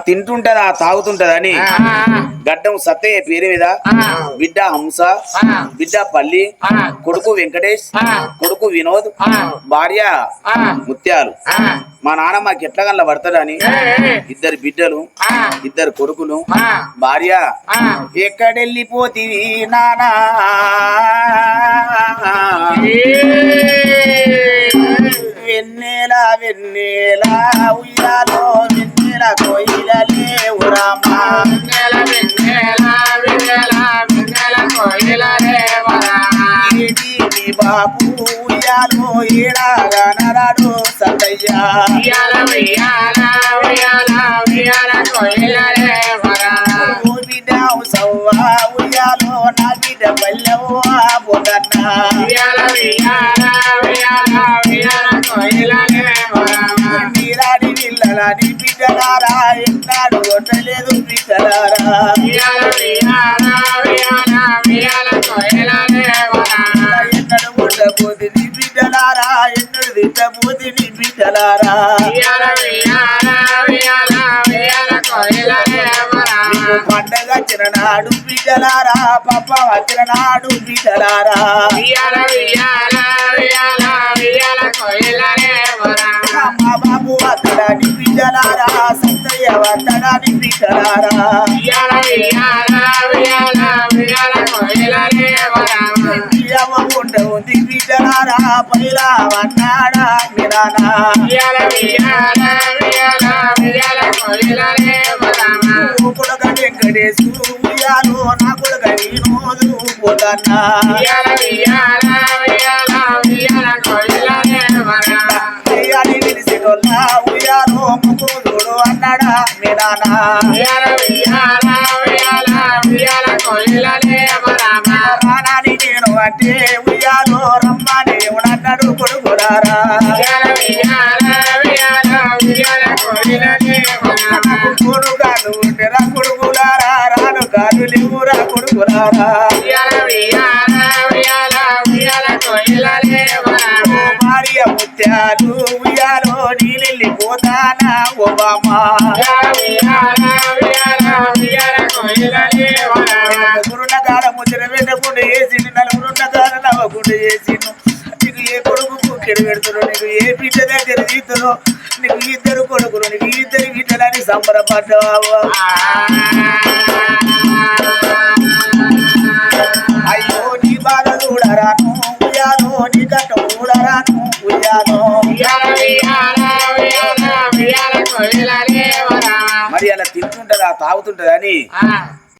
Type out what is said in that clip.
తింటుంటదా తాగుతుంటదని గడ్డం సత్తయ్య పేరు మీద బిడ్డ హంస బిడ్డ పల్లి కొడుకు వెంకటేష్ కొడుకు వినోద్ భార్య ముత్యాలు. మా నాన్న మాకు ఎట్లా గల్ల పడతాడని ఇద్దరు బిడ్డలు ఇద్దరు కొడుకులు భార్య. ఎక్కడెళ్ళిపోతివి నానా? నీ బాబు ఉయ్యాలో ఏడాగా నరాడు సతయ్యా సవ్వా ఉయ్యాలో నా బిడ్డ పల్లెవ్వా నీరాడి బిడ్డలారా ఎన్నాడు కొట్టలేదు బిడ్డలారా. బిడ్డలారా ఎన్నడు తిట్టబోతి నీ బిడ్డలారా. పండగ వచ్చిన నాడు బిడ్డలారా పప్ప వచ్చిన నాడు బిడ్డలారా. అమ్మ బాబు అత్తడాని బిడ్డలారా సత్తయ్య వద్దడాని బిడ్డలారా. బియ్యమ్మ ఉండ ఉంది బిడ్డలారా పైలా వన్నాడా మిరానా కొడుక వెంకటేశు ఉయ్యాలు నా కొడుక పోతన్నా ఉయ్యాలి ఉయ్యాలు ముక్కుడు అన్నాడా మిరానా అంటే రమ్మ దేవుడు అన్నాడు కొడుకురారా నాకు కొడుకాలు ఉండరా కొడుకులారా రాను కాదు లేవురా కొడుకులారా. భార్య ముత్యాలు ఉయ్యాలో నీళ్ళి పోతానా ఓబామా నలుగురున్న వేసిండు నలుగురున్న కాడ నవ్వకుండా వేసిండు నీకు ఏ కొడుకు కుక్కెడు పెడుతురు నీకు ఏ బిడ్డ దగ్గర తీతురు నీకు ఇద్దరు కొడుకులు నీకు ఇద్దరు బిడ్డలని సంబరపడ్డావా అయ్యో నీ బాధ చూడరాను ఉయ్యాలో నీ కట్ట చూడరాను ఉయ్యాలో మరి అలా తింటుంటదా తాగుతుంటదా అని